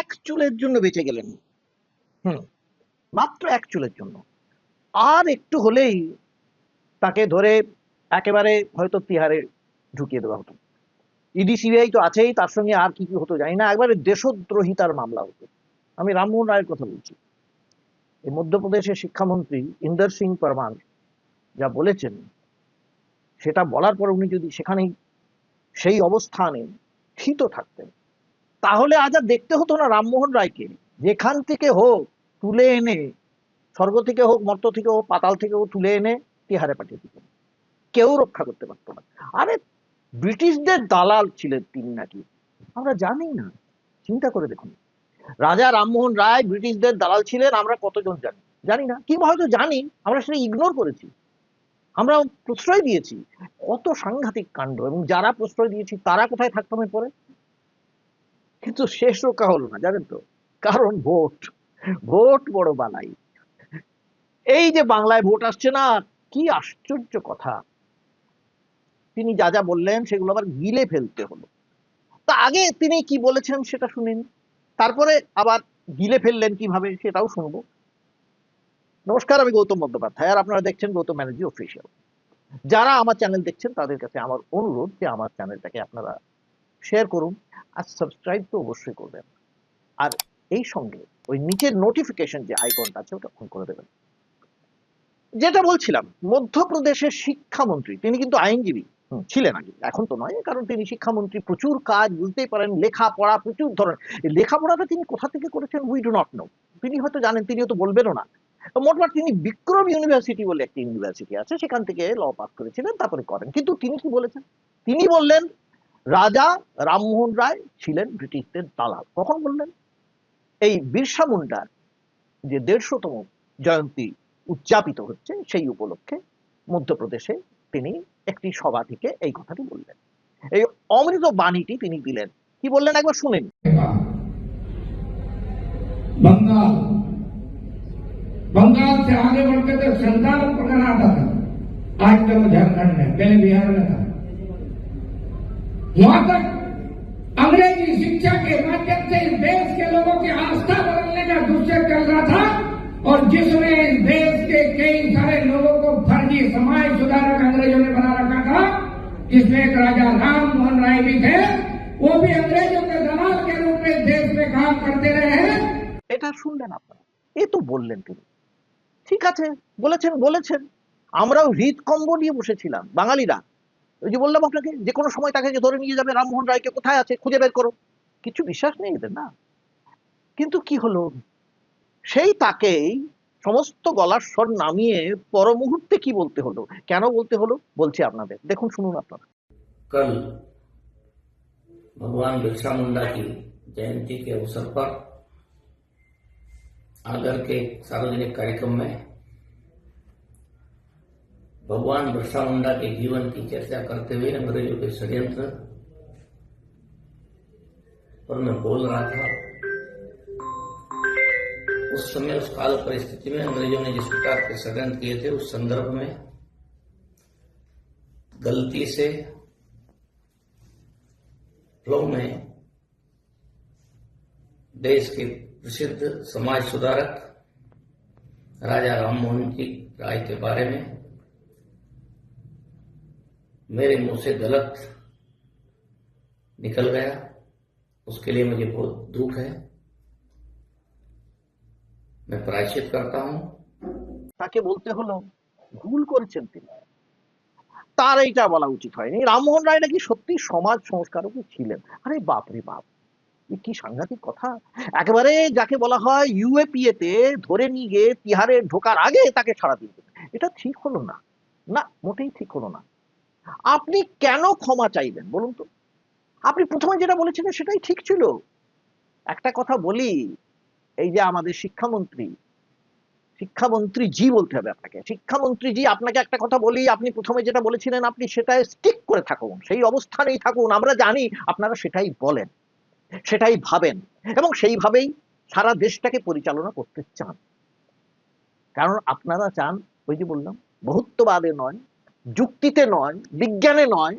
এক চুলের জন্য বেঁচে গেলেন। হুম, মাত্র এক চুলের জন্য। আর একটু হলেই তাকে ধরে একেবারে হয়তো তিহারে ঢুকিয়ে দেওয়া হতো। ইডি, সিবিআই তো আছেই, তার সঙ্গে আর কি কি হতো জানি না। একবারে দেশদ্রোহিতার মামলা হতো। আমি রামমোহন রায়ের কথা বলছি। এই মধ্যপ্রদেশের শিক্ষামন্ত্রী ইন্দর সিং পরমান যা বলেছেন, সেটা বলার পর উনি যদি সেখানেই সেই অবস্থানে স্থিত থাকতেন তাহলে আজ আর দেখতে হতো না রামমোহন রায়কে। যেখান থেকে হোক তুলে এনে, স্বর্গ থেকে হোক, মর্ত থেকে হোক, পাতাল থেকে হোক, তুলে এনে তিহারে পাঠিয়ে দিতেন কেউ রক্ষা করতে পারতো না। আরে ব্রিটিশদের দালাল ছিলেন তিনি নাকি? আমরা জানি না। চিন্তা করে দেখুন। রাজা রামমোহন রায় ব্রিটিশদের দালাল ছিলেন, আমরা কতজন জানি? জানি না। কিংবা হয়তো জানি? আমরা সেটা ইগনোর করেছি। আমরা প্রশ্রয় দিয়েছি। কত সাংঘাতিক কাণ্ড এবং যারা প্রশ্রয় দিয়েছি, তারা কোথায় থাকতাম পরে? কিন্তু শেষ রক্ষা হলো না, জানেন তো? কারণ ভোট ভোট বড় বালাই। এই যে বাংলায় ভোট আসছে না, কি আশ্চর্য কথা। তিনি যা যা বললেন, সেগুলো আবার গিলে ফেলতে হলো। তা আগে তিনি কি বলেছেন সেটা শুনিনি। তারপরে আবার গিলে ফেললেন কীভাবে, সেটাও শুনব। নমস্কার, আমি গৌতম বন্দ্যোপাধ্যায়, আর আপনারা দেখছেন গৌতম ব্যানার্জি অফিসিয়াল যারা আমার চ্যানেল দেখছেন, তাদের কাছে আমার অনুরোধ যে আমার চ্যানেলটাকে আপনারা শেয়ার করুন আর সাবস্ক্রাইব তো অবশ্যই করবেন। আর এই সঙ্গে ওই নিচের নোটিফিকেশন যে আইকনটা আছে, ওটা অন করে দেবেন। যেটা বলছিলাম, মধ্যপ্রদেশের শিক্ষামন্ত্রী, তিনি কিন্তু আইনজীবী ছিলেন আগে, এখন তো নয়, কারণ তিনি শিক্ষামন্ত্রী, প্রচুর কাজ, বুঝতেই পারেন, লেখাপড়া, প্রচুর ধরনের। লেখাপড়াটা তিনি কোথা থেকে করেছেন উই ডু নট নো তিনি হয়তো জানেন তিনি হয়তো বলবেনও না। মোটমাট তিনি বিক্রম ইউনিভার্সিটি বলে একটি ইউনিভার্সিটি আছে, সেখান থেকে ল পাস করেছিলেন, তারপরে করেন। কিন্তু তিনি কি বলেছেন? তিনি বললেন রাজা রামমোহন রায় ছিলেন ব্রিটিশদের দালাল কখন বললেন এই বিরসা মুন্ডার যে দেড়শোতম জয়ন্তী উদযাপিত হচ্ছে সেই উপলক্ষে মধ্যপ্রদেশে তিনি একটি সভা থেকে এই কথাটি বললেন এই অমৃত বাণীটি তিনি দিলেন কি বললেন একবার শুনেন बंगाल बंगाल से आगे बढ़ते थे संतान पकड़ आता था आज तक वो झारखंड में पहले बिहार में था वहां तक अंग्रेजी शिक्षा के माध्यम से इस देश के लोगों की आस्था बदलने का दुष्य चल रहा था और जिसमें इस देश के कई सारे लोगों को फर्जी समाज सुधारक अंग्रेजों ने बना रखा था जिसमें एक राजा राम मोहन राय भी थे वो भी अंग्रेजों के दलाल के रूप में इस देश में काम करते रहे हैं এটা শুনলেন আপনারা এ তো বললেন তিনি ঠিক আছে বলেছেন বলেছেন আমরাও হৃদকম্ব নিয়ে বসেছিলাম বাঙালিরা ওই যে বললাম আপনাকে যে কোনো সময় তাকে যে ধরে নিয়ে যাবে রামমোহন রায়কে কোথায় আছে খুঁজে বের করো কিছু বিশ্বাস নেই এদের না কিন্তু কি হলো সেই তাকেই সমস্ত গলার স্বর নামিয়ে পর মুহূর্তে কি বলতে হলো কেন বলতে হলো বলছি আপনাদের দেখুন শুনুন আপনারা कल भगवान बिरसा मुंडा की जयंती के अवसर पर आगर के सार्वजनिक कार्यक्रम में भगवान बिरसा मुंडा के जीवन की चर्चा करते हुए अंग्रेज़ों के षड्यंत्र पर मैं बोल रहा था। उस समय, उस काल परिस्थिति में अंग्रेज़ों ने जिस प्रकार के षड्यंत्र किए थे, उस संदर्भ में गलती से फ्लो में देश के प्रसिद्ध समाज सुधारक राजा राममोहन जी राय के बारे में मेरे मुंह से गलत निकल गया उसके लिए मुझे बहुत दुख है मैं प्रायश्चित करता हूं তাকে বলতে হলো ভুল করেছেন তিনি তার এইটা বলা উচিত হয়নি রামমোহন রায় নাকি সত্যি সমাজ সংস্কারকই ছিলেন আরে বাপরে বাপ এ কি সাংঘাতিক কথা একেবারে যাকে বলা হয় ইউএপিএ তে ধরে নিয়ে গিয়ে তিহারে ঢোকার আগে তাকে ছাড়া দিতে এটা ঠিক হলো না না মোটেই ঠিক হলো না আপনি কেন ক্ষমা চাইবেন? বলুন তো। আপনি প্রথমে যেটা বলেছিলেন সেটাই ঠিক ছিল। একটা কথা বলি, এই যে আমাদের শিক্ষামন্ত্রী শিক্ষামন্ত্রী জি বলতে হবে আপনাকে। শিক্ষামন্ত্রী জি, আপনাকে একটা কথা বলি, আপনি প্রথমে যেটা বলেছিলেন, আপনি সেটাই স্টিক করে থাকুন। সেই অবস্থানেই থাকুন, আমরা জানি আপনারা সেটাই বলেন, সেটাই ভাবেন, এবং সেইভাবেই সারা দেশটাকে পরিচালনা করতে চান। কারণ আপনারা চান, ওই যে বললাম, বহুত্ববাদে নয় যুক্তিতে নয়, বিজ্ঞানে নয়,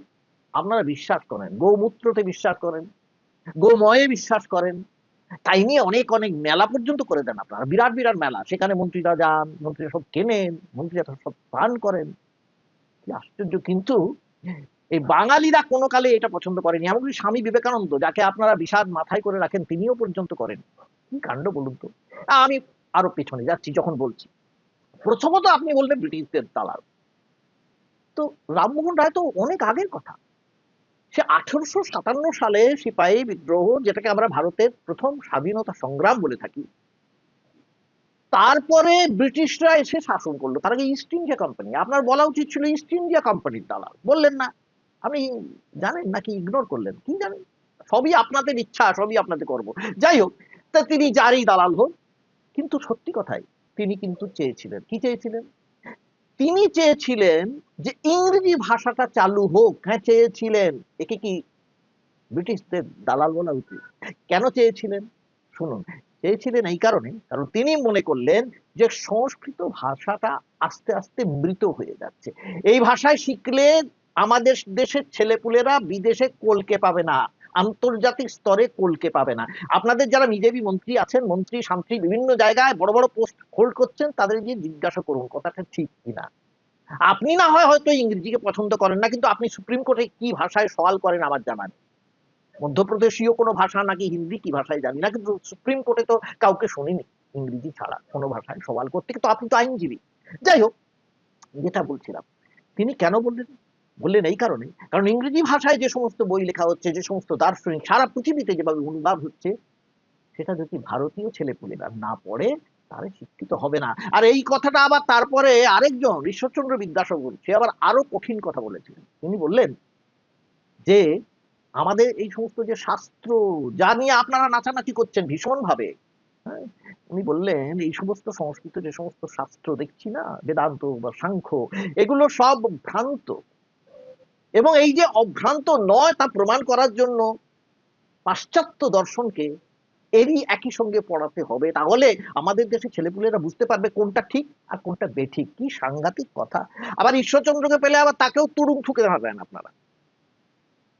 আপনারা বিশ্বাস করেন, গৌমূত্রতে বিশ্বাস করেন, গোময়ে বিশ্বাস করেন। তাই নিয়ে অনেক অনেক মেলা পর্যন্ত করে দেন আপনারা, বিরাট বিরাট মেলা। সেখানে মন্ত্রীরা যান, মন্ত্রীরা সব কেনেন, মন্ত্রীরা সব পান করেন। কি আশ্চর্য, কিন্তু এই বাঙালিরা কোনো কালে এটা পছন্দ করেনি। এমনকি স্বামী বিবেকানন্দ, যাকে আপনারা বিষাদ মাথায় করে রাখেন, তিনিও পর্যন্ত করেন। কি কাণ্ড বলুন তো? আমি আরও পেছনে যাচ্ছি, যখন বলছি। প্রথমত আপনি বললেন ব্রিটিশদের দালাল। তো রামমোহন রায় তো অনেক আগের কথা। সে আঠারোশো সাতান্ন সালে সিপাহী বিদ্রোহ, যেটাকে আমরা ভারতের প্রথম স্বাধীনতা সংগ্রাম বলে থাকি, তারপরে ব্রিটিশরা এসে শাসন করল। তার আগে ইস্ট ইন্ডিয়া কোম্পানি আপনার বলা উচিত ছিল ইস্ট ইন্ডিয়া কোম্পানির দালাল। বললেন না, আপনি জানেন নাকি ইগনোর করলেন? কি জানেন? সবই আপনাদের ইচ্ছা, সবই আপনাদের করব যাই হোক, তা তিনি যারই দালাল হোক কিন্তু সত্যি কথাই তিনি কিন্তু চেয়েছিলেন। কি চেয়েছিলেন? তিনি চেয়েছিলেন যে ইংরেজি ভাষাটা চালু হোক। হ্যাঁ চেয়েছিলেন। একে কি ব্রিটিশদের দালাল বলা উচিত? কেন চেয়েছিলেন? শুনুন, চেয়েছিলেন এই কারণে, কারণ তিনি মনে করলেন যে সংস্কৃত ভাষাটা আস্তে আস্তে মৃত হয়ে যাচ্ছে। এই ভাষায় শিখলে আমাদের দেশের ছেলেপুলেরা বিদেশে কলকে পাবে না। আন্তর্জাতিক স্তরে কলকে পাবে না। আপনাদের যারা বিজেপি মন্ত্রী আছেন, মন্ত্রী শান্ত্রী বিভিন্ন জায়গায় বড় বড় পোস্ট হোল্ড করছেন, তাদের গিয়ে জিজ্ঞাসা করুন, কথাটা ঠিক কিনা? আপনি না হয় হয়তো ইংরেজিকে পছন্দ করেন না, কিন্তু আপনি সুপ্রিম কোর্টে কি ভাষায় সওয়াল করেন আমার জানা নেই। মধ্যপ্রদেশীয় কোনো ভাষা নাকি হিন্দি, কি ভাষায় জানি না, কিন্তু সুপ্রিম কোর্টে তো কাউকে শুনিনি ইংরেজি ছাড়া কোনো ভাষায় সওয়াল করতে, কিন্তু আপনি তো আইনজীবী। যাই হোক, যেটা বলছিলাম, তিনি কেন বললেন? বললেন এই কারণে কারণ ইংরেজি ভাষায় যে সমস্ত বই লেখা হচ্ছে যে সমস্ত দার্শনিক সারা পৃথিবীতে যেভাবে অনুবাদ হচ্ছে সেটা যদি ভারতীয় ছেলেপুলেরা না পড়ে তাহলে শিক্ষিত হবে না। আর এই কথাটা আবার তারপরে আরেকজন ঈশ্বরচন্দ্র বিদ্যাসাগর সে আবার আরও কঠিন কথা বলেছিলেন। তিনি বললেন যে আমাদের এই সমস্ত যে শাস্ত্র যা নিয়ে আপনারা নাচানাচি করছেন ভীষণ ভাবে হ্যাঁ, উনি বললেন এই সমস্ত সংস্কৃত যে সমস্ত শাস্ত্র দেখছি না বেদান্ত বা সাংখ্য এগুলো সব ভ্রান্ত। এবং এই যে অভ্রান্ত নয় তা প্রমাণ করার জন্য পাশ্চাত্য দর্শনকে এরই একই সঙ্গে পড়াতে হবে। তাহলে আমাদের দেশে ছেলেপুলেরা বুঝতে পারবে কোনটা ঠিক আর কোনটা বেঠিক। কি সাংঘাতিক কথা। আবার ঈশ্বরচন্দ্রকে পেলে আবার তাকেও তুরুম ঠুকে হারাবেন আপনারা।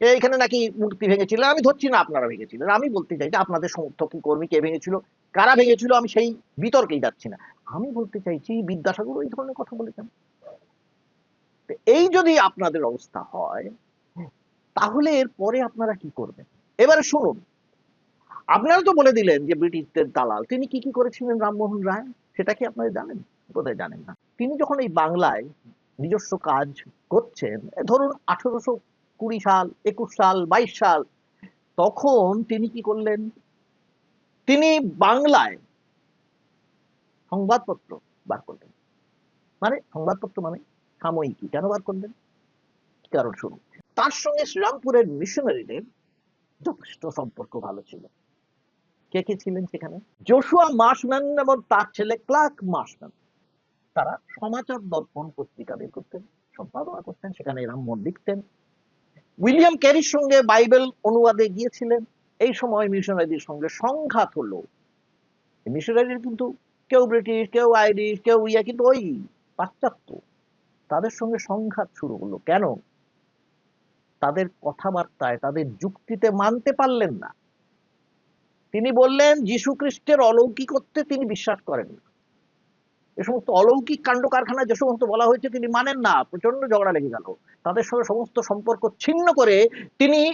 এইখানে নাকি মূর্তি ভেঙেছিলেন আমি ধরছি না আপনারা ভেঙেছিলেন আমি বলতে চাই যে আপনাদের সমর্থক কি, কর্মী কে ভেঙেছিল, কারা ভেঙেছিল, আমি সেই বিতর্কেই যাচ্ছি না। আমি বলতে চাইছি বিদ্যাসাগর ওই ধরনের কথা বলেছেন। এই যদি আপনাদের অবস্থা হয়, তাহলে এর পরে আপনারা কি করবেন? এবারে শুনুন, আপনারা তো বলে দিলেন যে ব্রিটিশদের দালাল, তিনি কি কি করেছিলেন রামমোহন রায়? সেটা কি আপনারা জানেন? বোধহয় জানেন না। তিনি যখন এই বাংলায় নিজস্ব কাজ করছেন ধরুন আঠারোশো কুড়ি সাল, একুশ সাল, বাইশ সাল, তখন তিনি কি করলেন? তিনি বাংলায় সংবাদপত্র বার করলেন। মানে সংবাদপত্র মানে সাময়িকী কেন বার করলেন কারণ শুনুন, তার সঙ্গে শ্রীরামপুরের মিশনারিদের যথেষ্ট সম্পর্ক ভালো ছিল। কে কে ছিলেন সেখানে? জোশুয়া মাসম্যান এবং তার ছেলে ক্লার্ক মাসম্যান। তারা সমাচার দর্পণ পত্রিকা বের করতেন, সম্পাদনা করতেন, সেখানে রামমোহন লিখতেন। উইলিয়াম ক্যারির সঙ্গে বাইবেল অনুবাদে গিয়েছিলেন। এই সময় মিশনারিদের সঙ্গে সংঘাত হলো। মিশনারির কিন্তু কেউ ব্রিটিশ, কেউ আইরিশ, কেউ ইয়া, কিন্তু ওই পাশ্চাত্য। তাদের সঙ্গে সংঘাত শুরু হলো। কেন? তাদের কথাবার্তায়, তাদের যুক্তিতে মানতে পারলেন না। তিনি বললেন, যীশু খ্রিস্টের অলৌকিকত্বে তিনি বিশ্বাস করেন না। এ সমস্ত অলৌকিক কাণ্ড কারখানায় যে সমস্ত বলা হয়েছে, তিনি মানেন না। প্রচণ্ড ঝগড়া লেগে গেল। তাদের সঙ্গে সমস্ত সম্পর্ক ছিন্ন করে তিনি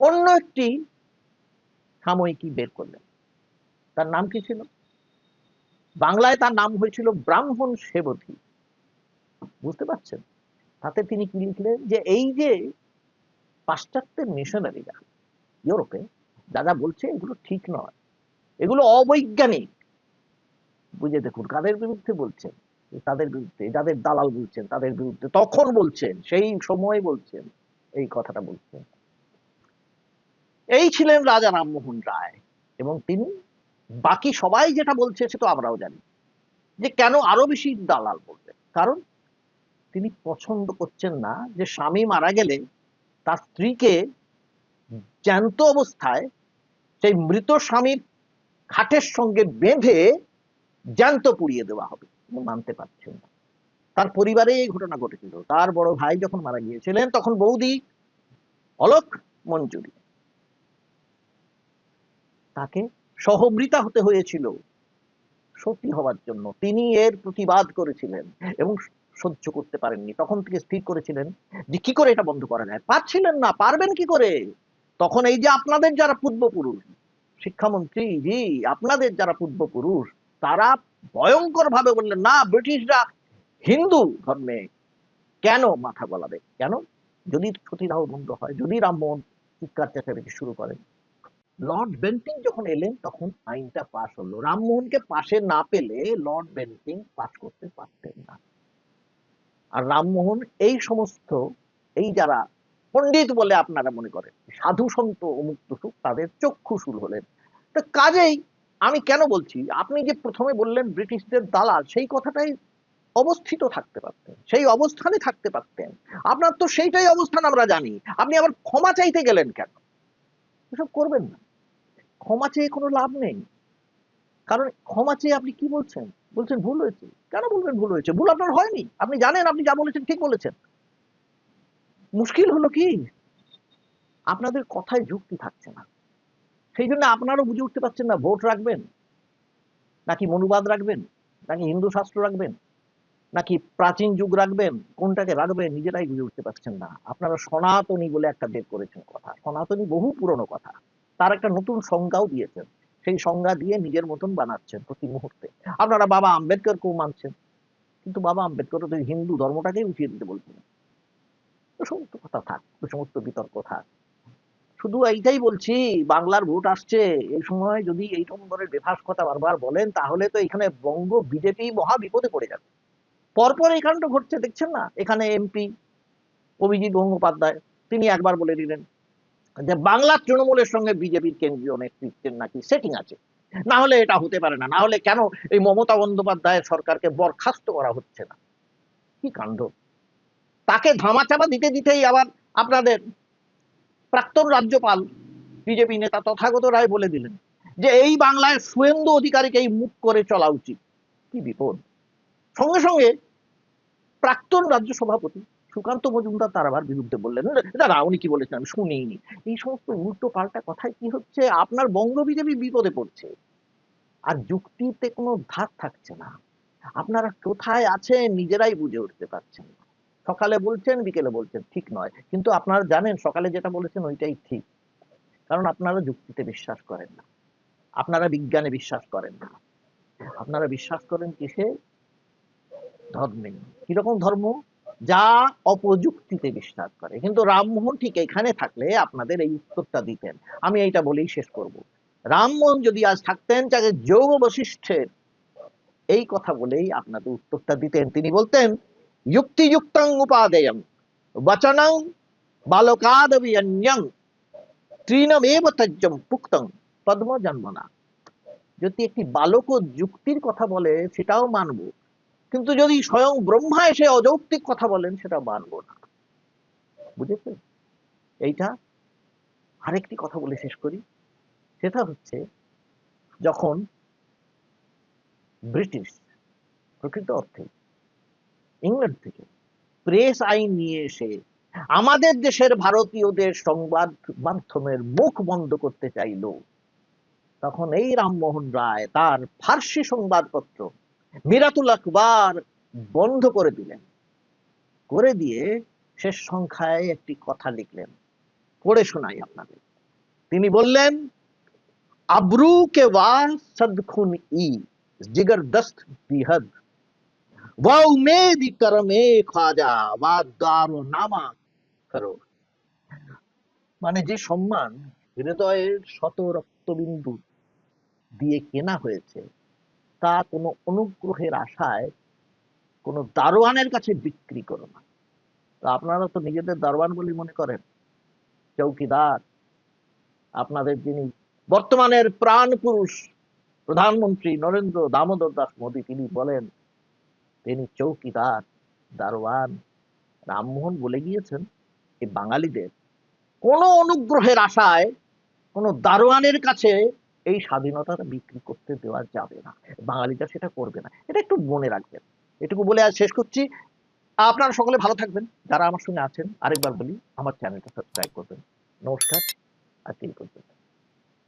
অন্য একটি সাময়িকী বের করলেন। তার নাম কি ছিল? বাংলায় তার নাম হয়েছিল ব্রাহ্মণ সেবতী। বুঝতে পারছেন? তাতে তিনি কি লিখলেন যে, এই যে পাশ্চাত্যের মিশনারিরা, ইউরোপে, দাদা বলছে এগুলো ঠিক নয়। এগুলো অবৈজ্ঞানিক। বুঝে দেখুন, কাদের বিরুদ্ধে বলছেন? তাদের বিরুদ্ধে যাদের দালাল বলছেন, তাদের বিরুদ্ধে। তখন বলছেন, সেই সময় বলছেন, এই কথাটা বলছেন। এই ছিলেন রাজা রামমোহন রায় এবং তিনি বাকি সবাই যেটা বলছে সে তো আমরাও জানি। যে কেন আরও বেশি দালাল বলবেন কারণ তিনি পছন্দ করছেন না যে স্বামী মারা গেলে তার স্ত্রীকে জ্যান্ত অবস্থায় সেই মৃত স্বামীর খাটের সঙ্গে বেঁধে জ্যান্ত পুড়িয়ে দেওয়া হবে মানতে পারছেন না। তার পরিবারে এই ঘটনা ঘটেছিল। তার বড় ভাই যখন মারা গিয়েছিলেন, তখন বৌদি অলোক মঞ্জুরি তাকে সহমৃতা হতে হয়েছিল সতী হওয়ার জন্য। তিনি এর প্রতিবাদ করেছিলেন এবং সহ্য করতে পারেননি। তখন থেকে স্থির করেছিলেন যে, কি করে এটা বন্ধ করা যায়? পারছিলেন না, পারবেন কি করে? তখন এই যে আপনাদের যারা পূর্বপুরুষ, শিক্ষামন্ত্রী জি, আপনাদের যারা পূর্বপুরুষ, তারা ভয়ঙ্কর ভাবে বললেন, না, ব্রিটিশরা হিন্দু ধর্মে কেন মাথা গলাবে? কেন? যদি সতীদাহ বন্ধ হয়, যদি রামমোহন চিৎকার চেঁচামেচি শুরু করেন। লর্ড বেন্টিং যখন এলেন, তখন আইনটা পাশ হলো। রামমোহনকে পাশে না পেলে লর্ড বেন্টিং পাশ করতে পারতেন না। আর রামমোহন এই সমস্ত, এই যারা পণ্ডিত বলে আপনারা মনে করেন, সাধু সন্ত অমুক তুসুক, তাদের চক্ষুশুল হলেন। তো কাজেই আমি কেন বলছি, আপনি যে প্রথমে বললেন ব্রিটিশদের দালাল, সেই কথাটাই অবস্থিত থাকতে পারতেন, সেই অবস্থানে থাকতে পারতেন। আপনার তো সেইটাই অবস্থান আমরা জানি। আপনি আবার ক্ষমা চাইতে গেলেন কেন? এসব করবেন না। ক্ষমা চেয়ে কোনো লাভ নেই। কারণ ক্ষমা চেয়ে আপনি কি বলছেন? বলছেন ভুল হয়েছে। কেন বলবেন ভুল হয়েছে? ভুল আপনার হয়নি। আপনি জানেন, আপনি যা বলেছেন ঠিক বলেছেন। মুশকিল হলো কি? আপনাদের কথায় যুক্তি থাকছে না। সেই জন্য আপনারও বুঝে উঠতে পারছেন না, ভোট রাখবেন, নাকি মনুবাদ রাখবেন, নাকি হিন্দু শাস্ত্র রাখবেন, নাকি প্রাচীন যুগ রাখবেন, কোনটাকে রাখবেন, নিজেরাই বুঝে উঠতে পারছেন না। আপনারা সনাতনী বলে একটা বের করেছেন কথা। সনাতনী বহু পুরনো কথা। তার একটা নতুন সংজ্ঞাও দিয়েছেন। সেই সংজ্ঞা দিয়ে নিজের মতন বানাচ্ছেন প্রতি মুহূর্তে। আপনারা বাবা আম্বেদকরকেও মানছেন, কিন্তু বাবা আম্বেদকর তো হিন্দু ধর্মটাকেই উঠিয়ে দিতে বলছেন। সমস্ত কথা থাক সমস্ত বিতর্ক থাক। শুধু এইটাই বলছি, বাংলার ভোট আসছে এই সময় যদি এই ধরনের বেফাস কথা বারবার বলেন, তাহলে তো এখানে বঙ্গ বিজেপি মহা বিপদে পড়ে যাবে। পরপর কাণ্ড ঘটছে, দেখছেন না? এখানে এমপি অভিজিৎ গঙ্গোপাধ্যায়, তিনি একবার বলে দিলেন যে বাংলার তৃণমূলের সঙ্গে বিজেপির কেন্দ্রীয় নেতৃত্বের নাকি সেটিং আছে। না হলে এটা হতে পারে না না হলে কেন এই মমতা বন্দ্যোপাধ্যায়ের সরকারকে বরখাস্ত করা হচ্ছে না? কি কাণ্ড? তাকে ধামাচাপা দিতে দিতেই আবার আপনাদের প্রাক্তন রাজ্যপাল, বিজেপি নেতা তথাগত রায় বলে দিলেন যে এই বাংলায় সুয়েন্দু অধিকারীকেই মুখ করে চলা উচিত। কি বিপদ? সঙ্গে সঙ্গে প্রাক্তন রাজ্য সভাপতি সুকান্ত মজুমদার তার আবার বিরুদ্ধে বললেন দাদা, উনি কি বলেছেন? আমি শুনিনি। এই সমস্ত উল্টো পাল্টা কথায় কি হচ্ছে? আপনার বঙ্গ বিজেপি বিপদে পড়ছে। আর যুক্তিতে কোনো ধাক থাকছে না। আপনারা কোথায় আছেন নিজেরাই বুঝে উঠতে পারছেন সকালে বলছেন, বিকেলে বলছেন, ঠিক নয়। কিন্তু আপনারা জানেন, সকালে যেটা বলেছেন, ওইটাই ঠিক। কারণ আপনারা যুক্তিতে বিশ্বাস করেন না। আপনারা বিজ্ঞানে বিশ্বাস করেন না। আপনারা বিশ্বাস করেন কিসে? ধর্মে। কীরকম ধর্ম? যা অপযুক্তিতে বিশ্বাস করে। কিন্তু রামমোহন ঠিক এখানে থাকলে আপনাদের এই উত্তরটা দিতেন। আমি এইটা বলেই শেষ করব। রামমোহন যদি আজ থাকতেন, তাকে যোগ বশিষ্ঠের এই কথা বলেই আপনাদের উত্তরটা দিতেন। তিনি বলতেন, যুক্তিযুক্তং উপাদেয়ং বচনং বালকাদবিয়ন্যং, তৃণমেব তজ্জম পুক্তং পদ্ম জন্মনা। যদি একটি বালক যুক্তির কথা বলে, সেটাও মানবো। কিন্তু যদি স্বয়ং ব্রহ্মা এসে অযৌক্তিক কথা বলেন, সেটা মানবো না। বুঝেছেন? এইটা আরেকটি কথা বলে শেষ করি। সেটা হচ্ছে, যখন ব্রিটিশ প্রকৃত অর্থে ইংল্যান্ড থেকে প্রেস আইন নিয়ে এসে আমাদের দেশের ভারতীয়দের সংবাদ মাধ্যমের মুখ বন্ধ করতে চাইল, তখন এই রামমোহন রায় তার ফার্সি সংবাদপত্র মিরাতুল আকবার বন্ধ করে দিলেন। করে দিয়ে শেষ সংখ্যায় একটি কথা লিখলেন। পড়ে শোনাই আপনাদের। তিনি বললেন আব্রু কে সদখুন ই, জিগরদস্ত বিহদ। মানে যে সম্মান হৃদয়ের শত রক্তবিন্দু দিয়ে কেনা হয়েছে তা কোনো অনুগ্রহের আশায় কোনো দারোয়ানের কাছে বিক্রি করো না। তো আপনারা তো নিজেদের দারোয়ান বলে মনে করেন। চৌকিদার, আপনাদের যিনি বর্তমানের প্রাণ পুরুষ প্রধানমন্ত্রী নরেন্দ্র দামোদর দাস মোদী, তিনি বলেন, তিনি চৌকিদার, দারোয়ান, রামমোহন বলে গিয়েছেন এই বাঙালিদের। কোনো অনুগ্রহের আশায় কোনো দারোয়ানের কাছে এই স্বাধীনতাটা বিক্রি করতে দেওয়া যাবে না। বাঙালিরা সেটা করবে না। এটা একটু মনে রাখবেন। এটুকু বলে আজ শেষ করছি। আপনারা সকলে ভালো থাকবেন। যারা আমার সঙ্গে আছেন, আরেকবার বলি, আমার চ্যানেলটা সাবস্ক্রাইব করবেন। নমস্কার আজকে এই পর্যন্ত।